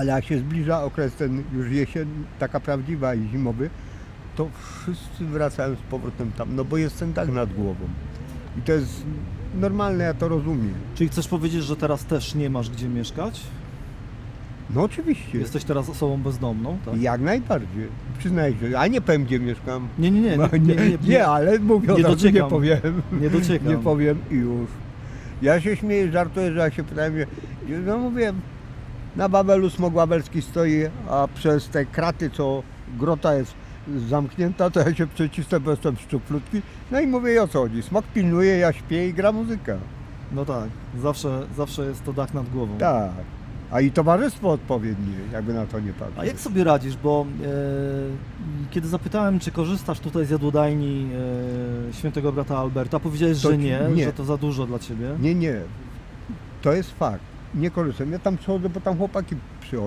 Ale jak się zbliża okres ten już jesień, taka prawdziwa i zimowy, to wszyscy wracają z powrotem tam, no bo jest ten tak nad głową. I to jest normalne, ja to rozumiem. Czyli chcesz powiedzieć, że teraz też nie masz gdzie mieszkać? No oczywiście. Jesteś teraz osobą bezdomną, tak? Jak najbardziej. Przyznaję się, a nie powiem gdzie mieszkam. Nie, nie, nie, No, nie, nie, nie, nie, ale mówię, nie razu nie dociekam. powiem. nie dociekam. Nie powiem i już. Ja się śmieję, żartuję, że jak się pytałem, no mówię, na Babelu smok wawelski stoi, a przez te kraty, co grota jest zamknięta, to ja się przecisnę, bo jestem szczuplutki. No i mówię, o co chodzi? Smok pilnuje, ja śpię i gra muzyka. No tak, zawsze, zawsze jest to dach nad głową. Tak. A i towarzystwo odpowiednie, jakby na to nie patrzeć. A jak sobie radzisz, bo e, kiedy zapytałem, czy korzystasz tutaj z jadłodajni e, świętego brata Alberta, powiedziałeś, To że nie, nie. że to za dużo dla ciebie. Nie, nie. To jest fakt. Nie korzystam. Ja tam przychodzę, bo tam chłopaki przychodzą.